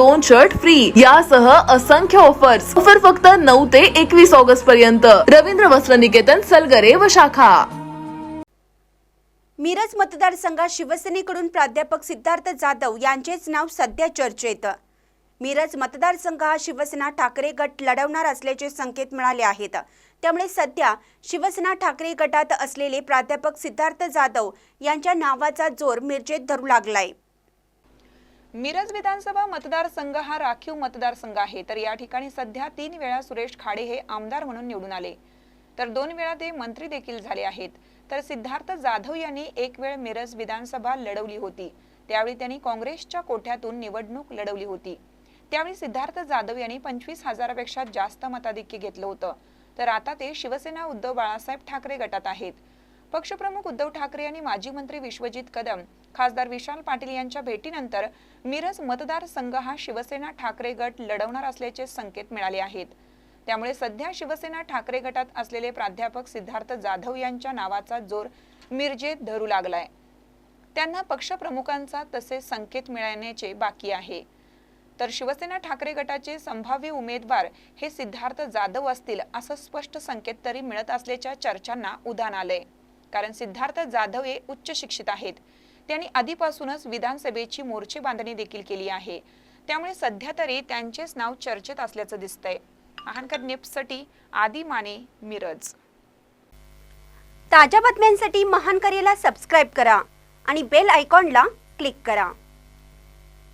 दोन shirt free यासह असंख्य ऑफर्स ऑफर फक्त नऊ ते एकवीस ऑगस्ट पर्यंत. रवींद्र वस्त्र निकेतन सलगरे व शाखा. मिरज मतदारसंघात शिवसेनेकडून प्राध्यापक सिद्धार्थ जाधव यांचेच नाव सध्या चर्चेत. मिरज मतदारसंघ हा शिवसेना ठाकरे गट लढवणार असल्याचे संकेत मिळाले आहेत. त्यामुळे सध्या शिवसेना ठाकरे गटात असलेले प्राध्यापक सिद्धार्थ जाधव यांच्या नावाचा जोर मिरजेत धरू लागलाय. मिरज विधानसभा मतदारसंघ हा राखीव मतदारसंघ आहे. तर या ठिकाणी सध्या तीन वेळा सुरेश खाडे हे आमदार म्हणून निवडून आले. तर दोन वेळा ते मंत्री देखील झाले आहेत. तर सिद्धार्थ जाधव यांनी एक वेळ मिरज विधानसभा लढवली होती. त्यावेळी त्यांनी काँग्रेसच्या कोठ्यातून निवडणूक लढवली होती. त्यावेळी सिद्धार्थ जाधव यांनी पंचवीस हजारापेक्षा जास्त मताधिक्य घेतलं होतं. तर आता ते शिवसेना उद्धव बाळासाहेब ठाकरे गटात आहेत. पक्षप्रमुख उद्धव ठाकरे यांनी माजी मंत्री विश्वजित कदम खासदार विशाल पाटील यांच्या भेटीनंतर मिरज मतदारसंघ हा शिवसेना ठाकरे गट लढवणार असल्याचे संकेत मिळाले आहेत. त्यामुळे सध्या शिवसेना ठाकरे गटात असलेले प्राध्यापक सिद्धार्थ जाधव यांच्या नावाचा जोर मिरजेत धरू लागलाय. त्यांना पक्षप्रमुखांचा तसे संकेत मिळण्याचे बाकी आहे. तर शिवसेना ठाकरे गटाचे संभाव्य उमेदवार हे सिद्धार्थ जाधव असतील असं स्पष्ट संकेत तरी मिळत असल्याच्या चर्चांना उधाण आलंय. कारण सिद्धार्थ जाधव हे उच्च शिक्षित आहेत. त्यांनी आधीपासूनच विधानसभेची मोर्चे बांधणी देखील केली आहे. त्यामुळे सध्या तरी त्यांचेच नाव चर्चेत असल्याचं दिसतंय. अहनकर निप्ससाठी आदी माने मिरज. ताज्या बातम्यांसाठी महानकरेला सबस्क्राईब करा आणि बेल आयकॉनला क्लिक करा.